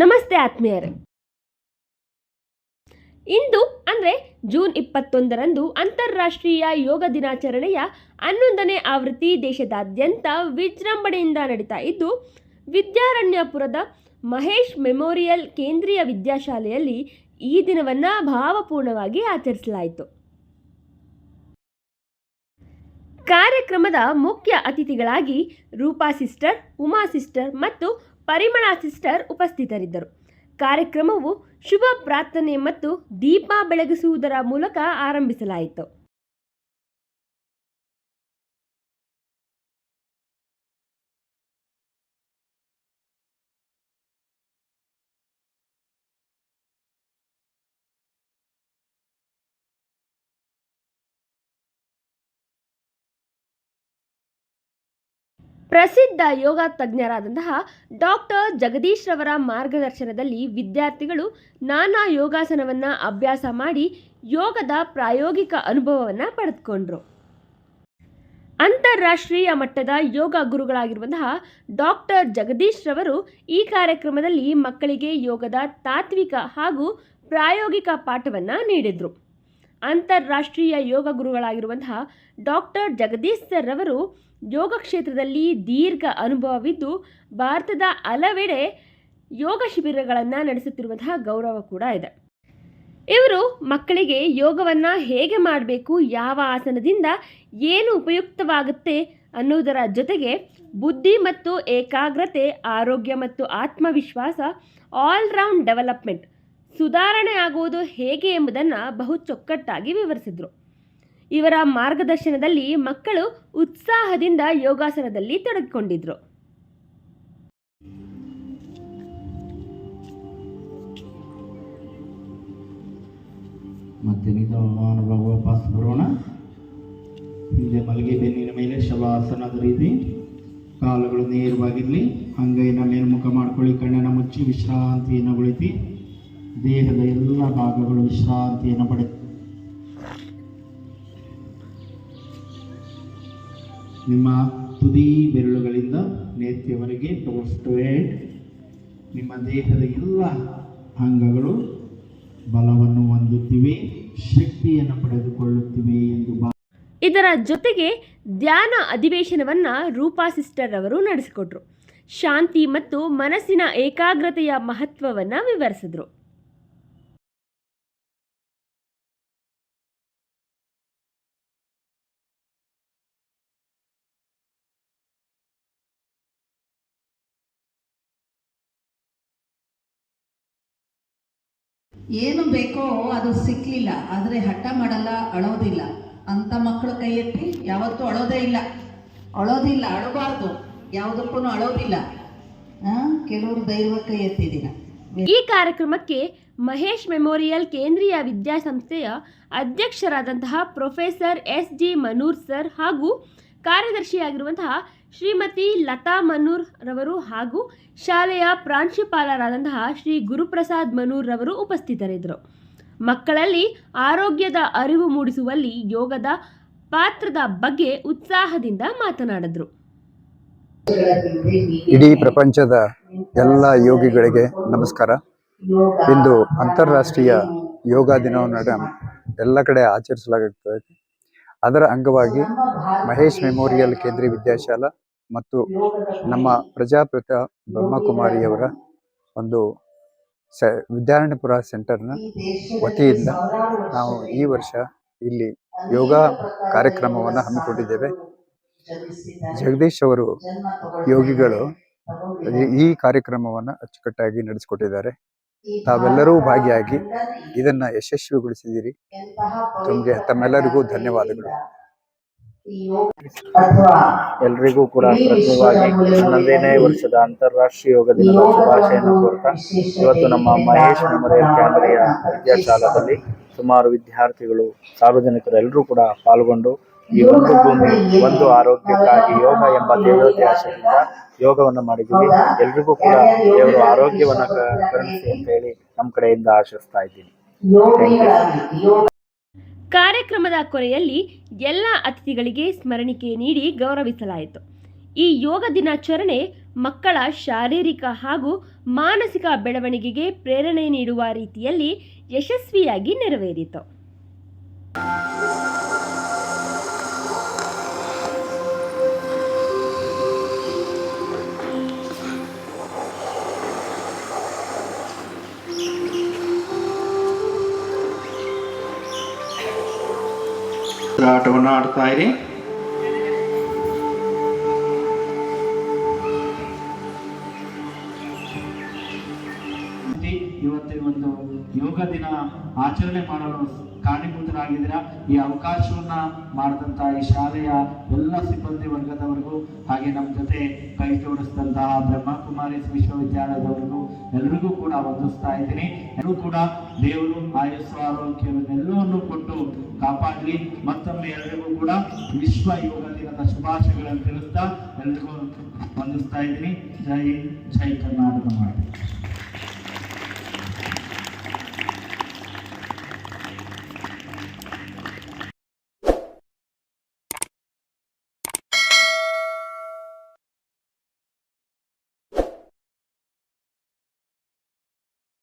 ನಮಸ್ತೆ ಆತ್ಮೀಯರೇ. ಇಂದು ಅಂದರೆ ಜೂನ್ ಇಪ್ಪತ್ತೊಂದರಂದು ಅಂತಾರಾಷ್ಟ್ರೀಯ ಯೋಗ ದಿನಾಚರಣೆಯ ಹನ್ನೊಂದನೇ ಆವೃತ್ತಿ ದೇಶದಾದ್ಯಂತ ವಿಜೃಂಭಣೆಯಿಂದ ನಡೀತಾ ಇದ್ದು, ವಿದ್ಯಾರಣ್ಯಪುರದ ಮಹೇಶ್ ಮೆಮೋರಿಯಲ್ ಕೇಂದ್ರೀಯ ವಿದ್ಯಾಶಾಲೆಯಲ್ಲಿ ಈ ದಿನವನ್ನು ಭಾವಪೂರ್ಣವಾಗಿ ಆಚರಿಸಲಾಯಿತು. ಕಾರ್ಯಕ್ರಮದ ಮುಖ್ಯ ಅತಿಥಿಗಳಾಗಿ ರೂಪಾ ಸಿಸ್ಟರ್, ಉಮಾ ಸಿಸ್ಟರ್ ಮತ್ತು ಪರಿಮಳ ಸಿಸ್ಟರ್ ಉಪಸ್ಥಿತರಿದ್ದರು. ಕಾರ್ಯಕ್ರಮವು ಶುಭ ಪ್ರಾರ್ಥನೆ ಮತ್ತು ದೀಪ ಬೆಳಗಿಸುವುದರ ಮೂಲಕ ಆರಂಭಿಸಲಾಯಿತು. ಪ್ರಸಿದ್ಧ ಯೋಗ ತಜ್ಞರಾದಂತಹ ಡಾಕ್ಟರ್ ಜಗದೀಶ್ ರವರ ಮಾರ್ಗದರ್ಶನದಲ್ಲಿ ವಿದ್ಯಾರ್ಥಿಗಳು ನಾನಾ ಯೋಗಾಸನವನ್ನು ಅಭ್ಯಾಸ ಮಾಡಿ ಯೋಗದ ಪ್ರಾಯೋಗಿಕ ಅನುಭವವನ್ನು ಪಡೆದುಕೊಂಡ್ರು. ಅಂತಾರಾಷ್ಟ್ರೀಯ ಮಟ್ಟದ ಯೋಗ ಗುರುಗಳಾಗಿರುವಂತಹ ಡಾಕ್ಟರ್ ಜಗದೀಶ್ ರವರು ಈ ಕಾರ್ಯಕ್ರಮದಲ್ಲಿ ಮಕ್ಕಳಿಗೆ ಯೋಗದ ತಾತ್ವಿಕ ಹಾಗೂ ಪ್ರಾಯೋಗಿಕ ಪಾಠವನ್ನು ನೀಡಿದರು. ಅಂತಾರಾಷ್ಟ್ರೀಯ ಯೋಗ ಗುರುಗಳಾಗಿರುವಂತಹ ಡಾಕ್ಟರ್ ಜಗದೀಶ್ ಸರ್ ರವರು ಯೋಗ ಕ್ಷೇತ್ರದಲ್ಲಿ ದೀರ್ಘ ಅನುಭವವಿದ್ದು, ಭಾರತದ ಹಲವೆಡೆ ಯೋಗ ಶಿಬಿರಗಳನ್ನು ನಡೆಸುತ್ತಿರುವಂತಹ ಗೌರವ ಕೂಡ ಇದೆ. ಇವರು ಮಕ್ಕಳಿಗೆ ಯೋಗವನ್ನು ಹೇಗೆ ಮಾಡಬೇಕು, ಯಾವ ಆಸನದಿಂದ ಏನು ಉಪಯುಕ್ತವಾಗುತ್ತೆ ಅನ್ನೋದರ ಜೊತೆಗೆ ಬುದ್ಧಿ ಮತ್ತು ಏಕಾಗ್ರತೆ, ಆರೋಗ್ಯ ಮತ್ತು ಆತ್ಮವಿಶ್ವಾಸ ಆಲ್ರೌಂಡ್ ಡೆವಲಪ್ಮೆಂಟ್ ಸುಧಾರಣೆ ಆಗುವುದು ಹೇಗೆ ಎಂಬುದನ್ನು ಬಹು ಚೊಕ್ಕಟ್ಟಾಗಿ ವಿವರಿಸಿದರು. ಇವರ ಮಾರ್ಗದರ್ಶನದಲ್ಲಿ ಮಕ್ಕಳು ಉತ್ಸಾಹದಿಂದ ಯೋಗಾಸನದಲ್ಲಿ ತೊಡಗಿಕೊಂಡಿದ್ರು. ಮತ್ತೆ ವಾಪಸ್ ಬರೋಣ. ಹಿಂದೆ ಮಲಗಿ ಬೆನ್ನಿನ ಮೇಲೆ ಶವಾಸನದ ರೀತಿ. ಕಾಲುಗಳು ನೇರವಾಗಿರಲಿ. ಅಂಗೈನ ಮೇಲ್ಮುಖ ಮಾಡ್ಕೊಳ್ಳಿ. ಕಣ್ಣನ್ನು ಮುಚ್ಚಿ, ವಿಶ್ರಾಂತಿಯನ್ನು ಉಳಿತಿ ದೇಹದ ಎಲ್ಲ ಭಾಗಗಳು ವಿಶ್ರಾಂತಿಯನ್ನು ಪಡೆ ನಿಮ್ಮ ತುದಿ ಬೆರಳುಗಳಿಂದ ನೇತ್ಯವರೆಗೆ ಟು ನಿಮ್ಮ ದೇಹದ ಎಲ್ಲ ಅಂಗಗಳು ಬಲವನ್ನು ಹೊಂದುತ್ತಿವೆ, ಶಕ್ತಿಯನ್ನು ಪಡೆದುಕೊಳ್ಳುತ್ತಿವೆ ಎಂದು ಇದರ ಜೊತೆಗೆ ಧ್ಯಾನ ಅಧಿವೇಶನವನ್ನು ರೂಪಾ ಸಿಸ್ಟರ್ ಅವರು ನಡೆಸಿಕೊಟ್ರು. ಶಾಂತಿ ಮತ್ತು ಮನಸ್ಸಿನ ಏಕಾಗ್ರತೆಯ ಮಹತ್ವವನ್ನು ವಿವರಿಸಿದ್ರು. ಏನು ಬೇಕೋ ಅದು ಸಿಕ್ಲಿಲ್ಲ, ಆದರೆ ಹಠ ಮಾಡಲ್ಲ, ಅಳೋದಿಲ್ಲ. ಅಂತ ಮಕ್ಕಳ ಕೈ ಎತ್ತಿ ಯಾವತ್ತೂ ಅಳೋದೇ ಇಲ್ಲ. ಅಳೋದಿಲ್ಲ, ಅಳಬಾರ್ದು. ಯಾವುದಕ್ಕೂ ಅಳೋದಿಲ್ಲ. ಕೆಲವರು ಧೈರ್ಯ ಕೈ ಎತ್ತಿದ್ದೀರ ಈ ಕಾರ್ಯಕ್ರಮಕ್ಕೆ ಮಹೇಶ್ ಮೆಮೋರಿಯಲ್ ಕೇಂದ್ರೀಯ ವಿದ್ಯಾಸಂಸ್ಥೆಯ ಅಧ್ಯಕ್ಷರಾದಂತಹ professor S G Manur sir ಹಾಗೂ ಕಾರ್ಯದರ್ಶಿಯಾಗಿರುವಂತಹ ಶ್ರೀಮತಿ ಲತಾ ಮನೂರ್ ರವರು ಹಾಗೂ ಶಾಲೆಯ ಪ್ರಾಂಶುಪಾಲರಾದಂತಹ ಶ್ರೀ ಗುರುಪ್ರಸಾದ್ ಮನೂರ್ ರವರು ಉಪಸ್ಥಿತರಿದ್ದರು. ಮಕ್ಕಳಲ್ಲಿ ಆರೋಗ್ಯದ ಅರಿವು ಮೂಡಿಸುವಲ್ಲಿ ಯೋಗದ ಪಾತ್ರದ ಬಗ್ಗೆ ಉತ್ಸಾಹದಿಂದ ಮಾತನಾಡಿದರು. ಇಡೀ ಪ್ರಪಂಚದ ಎಲ್ಲ ಯೋಗಿಗಳಿಗೆ ನಮಸ್ಕಾರ. ಇಂದು ಅಂತಾರಾಷ್ಟ್ರೀಯ ಯೋಗ ದಿನವನ್ನು ಎಲ್ಲ ಕಡೆ ಆಚರಿಸಲಾಗುತ್ತದೆ. ಅದರ ಅಂಗವಾಗಿ ಮಹೇಶ್ ಮೆಮೋರಿಯಲ್ ಕೇಂದ್ರೀಯ ವಿದ್ಯಾಶಾಲಾ ಮತ್ತು ನಮ್ಮ ಪ್ರಜಾಪಿತ ಬ್ರಹ್ಮಕುಮಾರಿಯವರ ಒಂದು ಸ, ವಿದ್ಯಾರಣ್ಯಪುರ ಸೆಂಟರ್ನ ವತಿಯಿಂದ ನಾವು ಈ ವರ್ಷ ಇಲ್ಲಿ ಯೋಗ ಕಾರ್ಯಕ್ರಮವನ್ನು ಹಮ್ಮಿಕೊಂಡಿದ್ದೇವೆ. ಜಗದೀಶ್ ಅವರು ಯೋಗಿಗಳು ಈ- ಕಾರ್ಯಕ್ರಮವನ್ನು ಅಚ್ಚುಕಟ್ಟಾಗಿ ನಡೆಸಿಕೊಟ್ಟಿದ್ದಾರೆ. ತಾವೆಲ್ಲರೂ ಭಾಗಿಯಾಗಿ ಇದನ್ನ ಯಶಸ್ವಿಗೊಳಿಸಿದಿರಿ ತಮಗೆ ತಮ್ಮೆಲ್ಲರಿಗೂ ಧನ್ಯವಾದಗಳು. ಎಲ್ರಿಗೂ ಕೂಡ ಪ್ರಥಮವಾಗಿ ಹನ್ನೊಂದನೇ ವರ್ಷದ ಅಂತಾರಾಷ್ಟ್ರೀಯ ಯೋಗ ದಿನದ ಶುಭಾಶಯನ ಕೋರ್ತಾ. ಇವತ್ತು ನಮ್ಮ ಮಹೇಶ್ ಮೆಮೋರಿಯಲ್ ಕ್ಯಾಮರಿಯ ವಿದ್ಯಾಶಾಲದಲ್ಲಿ ಸುಮಾರು ವಿದ್ಯಾರ್ಥಿಗಳು, ಸಾರ್ವಜನಿಕರು ಎಲ್ಲರೂ ಕೂಡ ಪಾಲ್ಗೊಂಡು ಈ ಒಂದು ಭೂಮಿ, ಒಂದು ಆರೋಗ್ಯಕ್ಕಾಗಿ ಯೋಗ ಎಂಬ ದೇವೋದ್ಯಾಸದಿಂದ ಯೋಗವನ್ನು ಮಾಡಿದ್ದೀವಿ. ಎಲ್ರಿಗೂ ಕೂಡ ದೇವರು ಆರೋಗ್ಯವನ್ನು ಕರುಣಿಸಿ ಅಂತ ಹೇಳಿ ನಮ್ಮ ಕಡೆಯಿಂದ ಆಶಿಸ್ತಾ ಇದ್ದೀನಿ. ಕಾರ್ಯಕ್ರಮದ ಕೊನೆಯಲ್ಲಿ ಎಲ್ಲ ಅತಿಥಿಗಳಿಗೆ ಸ್ಮರಣಿಕೆ ನೀಡಿ ಗೌರವಿಸಲಾಯಿತು. ಈ ಯೋಗ ದಿನಾಚರಣೆ ಮಕ್ಕಳ ಶಾರೀರಿಕ ಹಾಗೂ ಮಾನಸಿಕ ಬೆಳವಣಿಗೆಗೆ ಪ್ರೇರಣೆ ನೀಡುವ ರೀತಿಯಲ್ಲಿ ಯಶಸ್ವಿಯಾಗಿ ನೆರವೇರಿತು. ಆಟವನ್ನು ಆಡ್ತಾ ಇರಿ ಇವತ್ತಿನ ಒಂದು ಯೋಗ ದಿನ ಆಚರಣೆ ಮಾಡಲು ಕಾರಣೀಭೂತರಾಗಿದ್ದೀರಾ? ಈ ಅವಕಾಶವನ್ನ ಮಾಡಿದಂತಹ ಈ ಶಾಲೆಯ ಎಲ್ಲ ಸಿಬ್ಬಂದಿ ವರ್ಗದವರಿಗೂ ಹಾಗೆ ನಮ್ಮ ಜೊತೆ ಕೈ ಜೋಡಿಸಿದಂತಹ ಬ್ರಹ್ಮಕುಮಾರಿ ವಿಶ್ವವಿದ್ಯಾಲಯದವರಿಗೂ ಎಲ್ರಿಗೂ ಕೂಡ ವಂದಿಸ್ತಾ ಇದ್ದೀನಿ. ಎಲ್ಲರೂ ಕೂಡ ದೇವರು, ಆಯುಸ್ಸು ಆರೋಗ್ಯವನ್ನೆಲ್ಲವನ್ನು ಕೊಟ್ಟು ಕಾಪಾಡಲಿ ಮತ್ತೊಮ್ಮೆ ಎಲ್ರಿಗೂ ಕೂಡ ವಿಶ್ವ ಯೋಗ ದಿನದ ಶುಭಾಶಯಗಳನ್ನು ತಿಳಿಸ್ತಾ ಎಲ್ರಿಗೂ ವಂದಿಸ್ತಾ ಇದ್ದೀನಿ. ಜೈ ಜೈ ಕರ್ನಾಟಕ ಮಾಡಿ